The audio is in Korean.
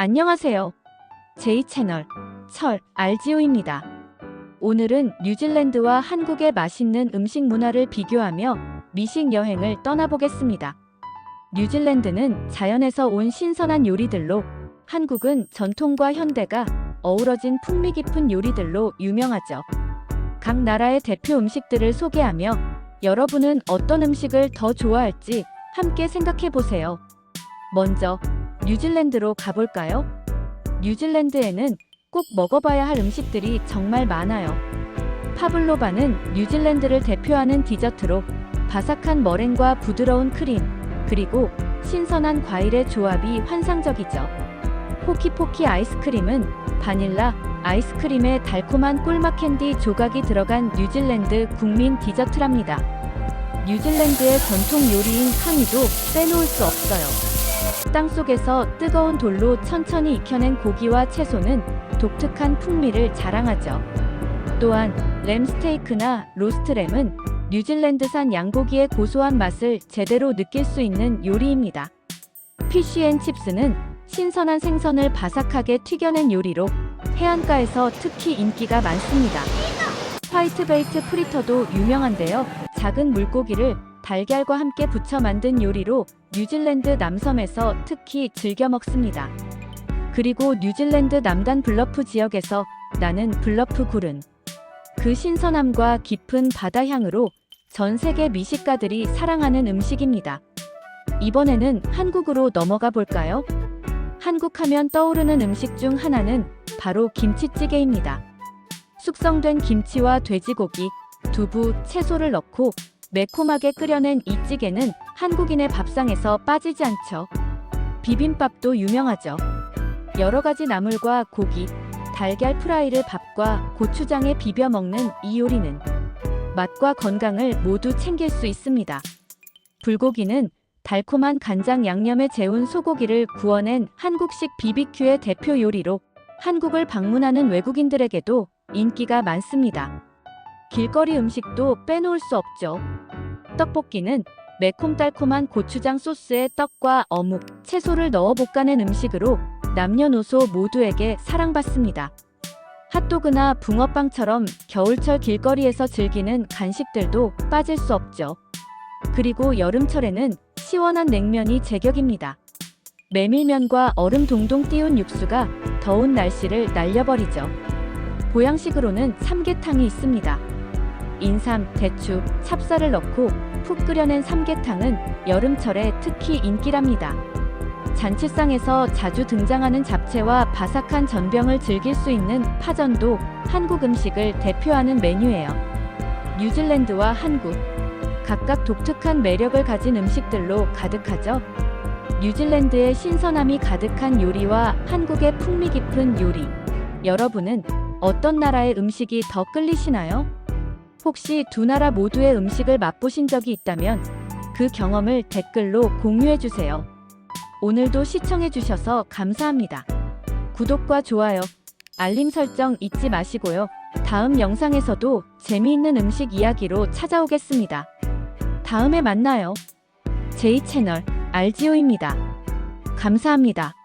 안녕하세요. J채널 철 알지오입니다. 오늘은 뉴질랜드와 한국의 맛있는 음식 문화를 비교하며 미식 여행을 떠나보겠습니다. 뉴질랜드는 자연에서 온 신선한 요리들로 한국은 전통과 현대가 어우러진 풍미 깊은 요리들로 유명하죠. 각 나라의 대표 음식들을 소개하며 여러분은 어떤 음식을 더 좋아할지 함께 생각해 보세요. 먼저 뉴질랜드로 가볼까요? 뉴질랜드에는 꼭 먹어봐야 할 음식들이 정말 많아요. 파블로바는 뉴질랜드를 대표하는 디저트로 바삭한 머랭과 부드러운 크림, 그리고 신선한 과일의 조합이 환상적이죠. 포키포키 아이스크림은 바닐라, 아이스크림에 달콤한 꿀맛 캔디 조각이 들어간 뉴질랜드 국민 디저트랍니다. 뉴질랜드의 전통 요리인 탕이도 빼놓을 수 없어요. 땅 속에서 뜨거운 돌로 천천히 익혀낸 고기와 채소는 독특한 풍미를 자랑하죠. 또한 램 스테이크나 로스트 램은 뉴질랜드산 양고기의 고소한 맛을 제대로 느낄 수 있는 요리입니다. 피쉬앤칩스는 신선한 생선을 바삭하게 튀겨낸 요리로 해안가에서 특히 인기가 많습니다. 화이트베이트 프리터도 유명한데요. 작은 물고기를 달걀과 함께 부쳐 만든 요리로 뉴질랜드 남섬에서 특히 즐겨 먹습니다. 그리고 뉴질랜드 남단 블러프 지역에서 나는 블러프 굴은 그 신선함과 깊은 바다 향으로 전 세계 미식가들이 사랑하는 음식입니다. 이번에는 한국으로 넘어가 볼까요? 한국 하면 떠오르는 음식 중 하나는 바로 김치찌개입니다. 숙성된 김치와 돼지고기, 두부, 채소를 넣고 매콤하게 끓여낸 이 찌개는 한국인의 밥상에서 빠지지 않죠. 비빔밥도 유명하죠. 여러 가지 나물과 고기, 달걀 프라이를 밥과 고추장에 비벼 먹는 이 요리는 맛과 건강을 모두 챙길 수 있습니다. 불고기는 달콤한 간장 양념에 재운 소고기를 구워낸 한국식 BBQ의 대표 요리로 한국을 방문하는 외국인들에게도 인기가 많습니다. 길거리 음식도 빼놓을 수 없죠. 떡볶이는 매콤달콤한 고추장 소스에 떡과 어묵, 채소를 넣어 볶아낸 음식으로 남녀노소 모두에게 사랑받습니다. 핫도그나 붕어빵처럼 겨울철 길거리에서 즐기는 간식들도 빠질 수 없죠. 그리고 여름철에는 시원한 냉면이 제격입니다. 메밀면과 얼음 동동 띄운 육수가 더운 날씨를 날려버리죠. 보양식으로는 삼계탕이 있습니다. 인삼, 대추, 찹쌀을 넣고 푹 끓여낸 삼계탕은 여름철에 특히 인기랍니다. 잔치상에서 자주 등장하는 잡채와 바삭한 전병을 즐길 수 있는 파전도 한국 음식을 대표하는 메뉴예요. 뉴질랜드와 한국 각각 독특한 매력을 가진 음식들로 가득하죠. 뉴질랜드의 신선함이 가득한 요리와 한국의 풍미 깊은 요리. 여러분은 어떤 나라의 음식이 더 끌리시나요? 혹시 두 나라 모두의 음식을 맛보신 적이 있다면 그 경험을 댓글로 공유해 주세요. 오늘도 시청해 주셔서 감사합니다. 구독과 좋아요, 알림 설정 잊지 마시고요. 다음 영상에서도 재미있는 음식 이야기로 찾아오겠습니다. 다음에 만나요. 제 채널 알지오입니다. 감사합니다.